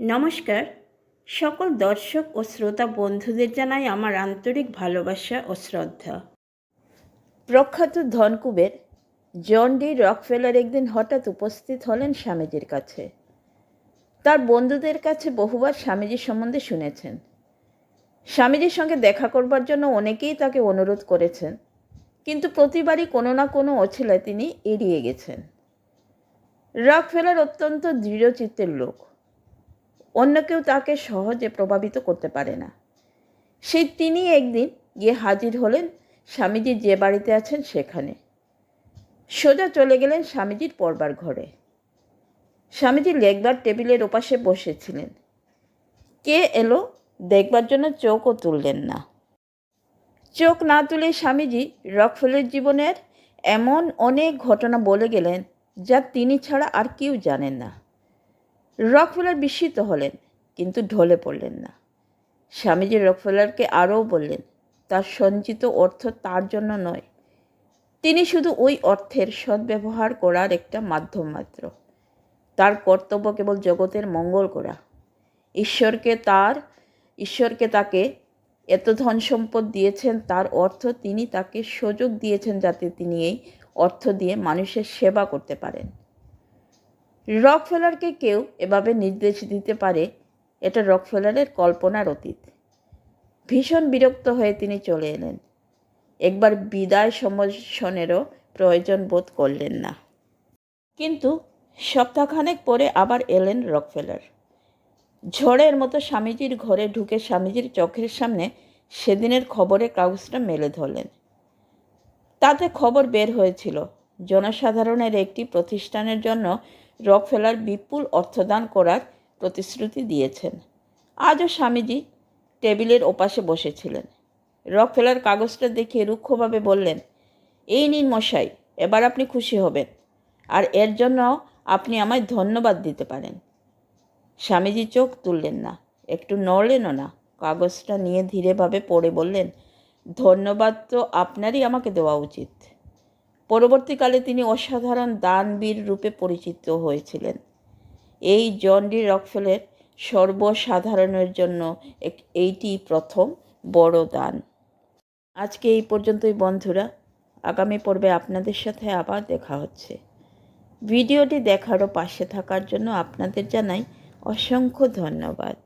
নমস্কার। সকল দর্শক ও শ্রোতা বন্ধুদের জানাই আমার আন্তরিক ভালোবাসা ও শ্রদ্ধা। প্রখ্যাত ধনকুবের জন ডি রকফেলার একদিন হঠাৎ উপস্থিত হলেন স্বামীজির কাছে। তার বন্ধুদের কাছে বহুবার স্বামীজির সম্বন্ধে শুনেছেন। স্বামীজির সঙ্গে দেখা করবার জন্য অনেকেই তাকে অনুরোধ করেছেন, কিন্তু প্রতিবারই কোনো না কোনো অছিলায় তিনি এড়িয়ে গেছেন। রকফেলার অত্যন্ত দৃঢ়চিত্তের লোক। অন্য কেউ তাকে সহজে প্রভাবিত করতে পারে না। সেই তিনি একদিন গিয়ে হাজির হলেন স্বামীজি যে বাড়িতে আছেন সেখানে। সোজা চলে গেলেন স্বামীজির পড়বার ঘরে। স্বামীজি লেখবার টেবিলের ওপাশে বসেছিলেন। কে এলো? দেখবার জন্য চোখও তুললেন না। চোখ না তুলে স্বামীজি রকফেলের জীবনের এমন অনেক ঘটনা বলে গেলেন যা তিনি ছাড়া আর কেউ জানেন না। রকফেলার বিস্মিত হলেন, কিন্তু ঢলে পড়লেন না। স্বামীজি রকফেলারকে আরও বললেন, তার সঞ্চিত অর্থ তার জন্য নয়। তিনি শুধু ওই অর্থের সদ্ব্যবহার করার একটা মাধ্যম মাত্র। তার কর্তব্য কেবল জগতের মঙ্গল করা। ঈশ্বরকে তার, ঈশ্বরকে তাকে এত ধন সম্পদ দিয়েছেন, তার অর্থ তিনি তাকে সুযোগ দিয়েছেন যাতে তিনি এই অর্থ দিয়ে মানুষের সেবা করতে পারেন। রকফেলারকে কেউ এভাবে নির্দেশ দিতে পারে, এটা রক ফেলারের কল্পনার অতীত। ভীষণ বিরক্ত হয়ে তিনি চলে এলেন। একবার বিদায় সম্ভাষণেরও প্রয়োজন বোধ করলেন না। কিন্তু সপ্তাহখানেক পরে আবার এলেন রকফেলার। ঝড়ের মতো স্বামীজির ঘরে ঢুকে স্বামীজির চোখের সামনে সেদিনের খবরে কাগজটা মেলে ধরলেন। তাতে খবর বের হয়েছিল, জনসাধারণের একটি প্রতিষ্ঠানের জন্য রকফেলার বিপুল অর্থদান করার প্রতিশ্রুতি দিয়েছেন। আজও স্বামীজি টেবিলের ওপাশে বসেছিলেন। রকফেলার কাগজটা দেখে রুক্ষভাবে বললেন, এই নিন মশাই, এবার আপনি খুশি হবেন। আর এর জন্য আপনি আমায় ধন্যবাদ দিতে পারেন স্বামীজি চোখ তুললেন না। একটু নড়লেনও না। কাগজটা নিয়ে ধীরেভাবে পড়ে বললেন, ধন্যবাদ তো আপনারই আমাকে দেওয়া উচিত। পরবর্তীকালে তিনি অসাধারণ দানবীর রূপে পরিচিত হয়েছিলেন। এই জন ডি রকফেলের সর্বসাধারণের জন্য এইটি প্রথম বড় দান। আজকে এই পর্যন্তই বন্ধুরা। আগামী পর্বে আপনাদের সাথে আবার দেখা হচ্ছে। ভিডিওটি দেখারও পাশে থাকার জন্য আপনাদের জানাই অসংখ্য ধন্যবাদ।